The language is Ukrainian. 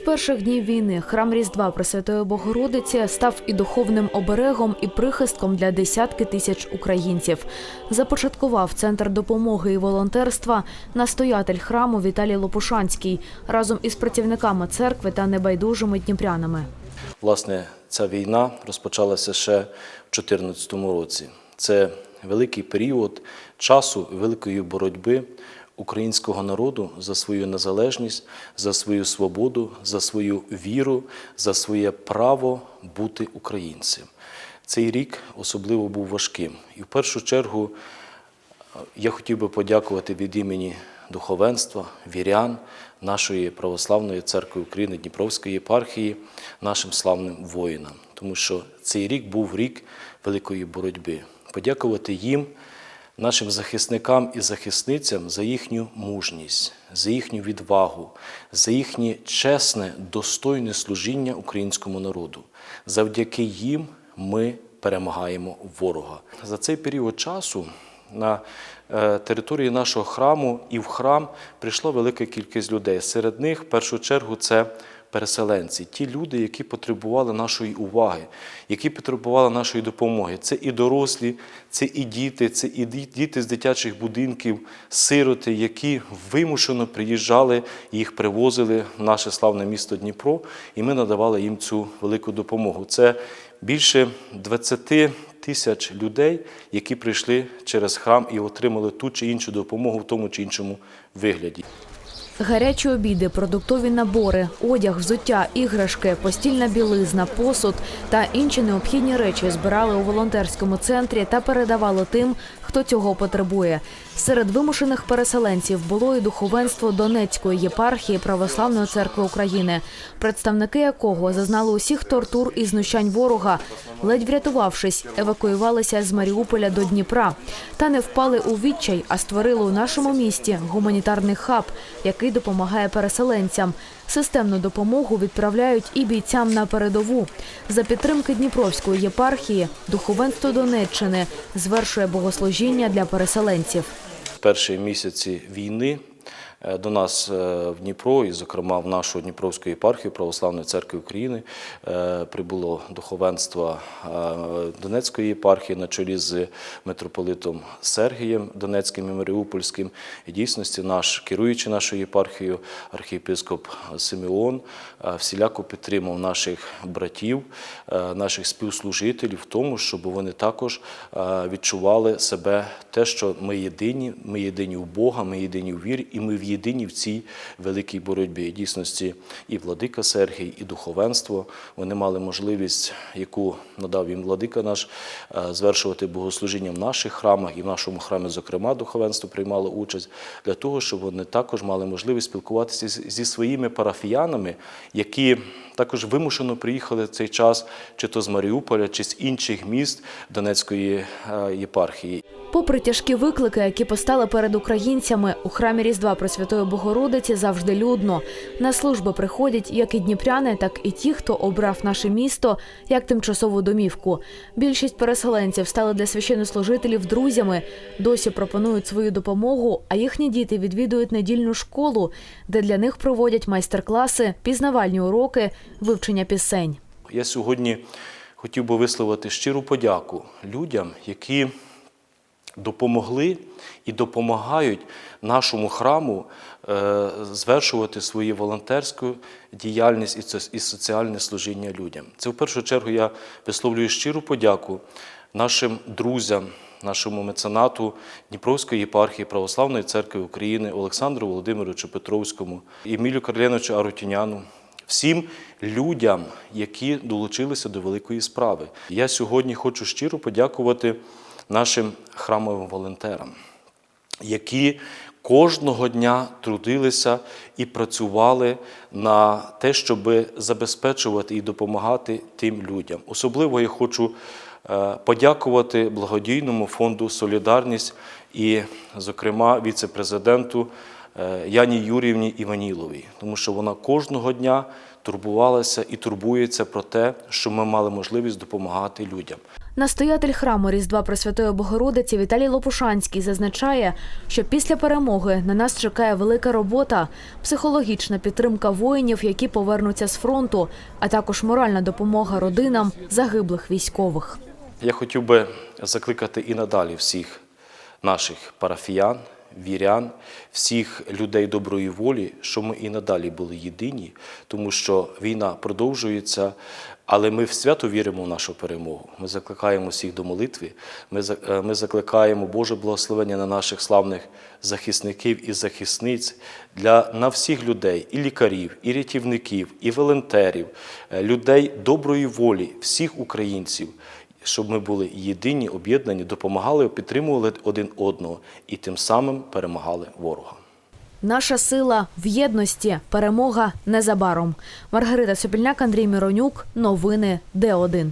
З перших днів війни храм Різдва Пресвятої Богородиці став і духовним оберегом, і прихистком для десятки тисяч українців. Започаткував центр допомоги і волонтерства настоятель храму Віталій Лопушанський разом із працівниками церкви та небайдужими дніпрянами. Власне, ця війна розпочалася ще в 2014 році. Це великий період часу великої боротьби українського народу за свою незалежність, за свою свободу, за свою віру, за своє право бути українцем. Цей рік особливо був важким. І в першу чергу я хотів би подякувати від імені духовенства, вірян нашої православної церкви України Дніпровської єпархії, нашим славним воїнам, тому що цей рік був рік великої боротьби. Подякувати їм, нашим захисникам і захисницям за їхню мужність, за їхню відвагу, за їхнє чесне, достойне служіння українському народу. Завдяки їм ми перемагаємо ворога. За цей період часу на е, території нашого храму і в храм прийшла велика кількість людей. Серед них, в першу чергу, це переселенці, ті люди, які потребували нашої уваги, які потребували нашої допомоги. Це і дорослі, це і діти, це і діти з дитячих будинків, сироти, які вимушено приїжджали, їх привозили в наше славне місто Дніпро, і ми надавали їм цю велику допомогу. Це більше 20 тисяч людей, які прийшли через храм і отримали ту чи іншу допомогу в тому чи іншому вигляді. Гарячі обіди, продуктові набори, одяг, взуття, іграшки, постільна білизна, посуд та інші необхідні речі збирали у волонтерському центрі та передавали тим, хто цього потребує. Серед вимушених переселенців було і духовенство Донецької єпархії Православної церкви України, представники якого зазнали усіх тортур і знущань ворога, ледь врятувавшись, евакуювалися з Маріуполя до Дніпра та не впали у відчай, а створили у нашому місті гуманітарний хаб, який допомагає переселенцям. Системну допомогу відправляють і бійцям на передову. За підтримки Дніпровської єпархії духовенство Донеччини звершує богослужіння для переселенців. Перші місяці війни до нас е, в Дніпро, і, зокрема, в нашу Дніпровську єпархію Православної церкви України е, прибуло духовенство е, Донецької єпархії на чолі з митрополитом Сергієм Донецьким і Маріупольським. І дійсності наш керуючий нашою єпархією архієпископ Симеон е, всіляко підтримав наших братів, е, наших співслужителів в тому, щоб вони також е, відчували себе те, що ми єдині, ми єдині в Бога, ми єдині в вірі, і ми в єдині в цій великій боротьбі. І дійсності і владика Сергій, і духовенство вони мали можливість, яку надав їм владика наш, е, звершувати богослужіння в наших храмах і в нашому храмі, зокрема, духовенство приймало участь для того, щоб вони також мали можливість спілкуватися зі своїми парафіянами, які також вимушено приїхали цей час, чи то з Маріуполя, чи з інших міст Донецької е, єпархії. Попри тяжкі виклики, які постали перед українцями, у храмі Різдва Пресвятої Богородиці завжди людно. На служби приходять як і дніпряни, так і ті, хто обрав наше місто як тимчасову домівку. Більшість переселенців стали для священнослужителів друзями, досі пропонують свою допомогу, а їхні діти відвідують недільну школу, де для них проводять майстер-класи, пізнавальні уроки, вивчення пісень. Я сьогодні хотів би висловити щиру подяку людям, які допомогли і допомагають нашому храму е, звершувати свою волонтерську діяльність і соціальне служіння людям. Це в першу чергу я висловлюю щиру подяку нашим друзям, нашому меценату Дніпровської єпархії Православної церкви України Олександру Володимировичу Петровському, Емілю Карленовичу Арутіняну, всім людям, які долучилися до великої справи. Я сьогодні хочу щиро подякувати нашим храмовим волонтерам, які кожного дня трудилися і працювали на те, щоб забезпечувати і допомагати тим людям. Особливо я хочу е, подякувати благодійному фонду Солідарність і, зокрема, віце-президенту Яні Юріївні Іваніловій, тому що вона кожного дня турбувалася і турбується про те, що ми мали можливість допомагати людям. Настоятель храму Різдва Пресвятої Богородиці Віталій Лопушанський зазначає, що після перемоги на нас чекає велика робота, психологічна підтримка воїнів, які повернуться з фронту, а також моральна допомога родинам загиблих військових. Я хотів би закликати і надалі всіх наших парафіян, вірян, всіх людей доброї волі, щоб ми і надалі були єдині, тому що війна продовжується, але ми в свято віримо в нашу перемогу. Ми закликаємо всіх до молитви, ми, е, закликаємо Боже благословення на наших славних захисників і захисниць для на всіх людей, і лікарів, і рятівників, і волонтерів, е, людей доброї волі, всіх українців щоб ми були єдині, об'єднані, допомагали, підтримували один одного і тим самим перемагали ворога. Наша сила в єдності. Перемога незабаром. Маргарита Сопільняк, Андрій Міронюк. Новини Д1.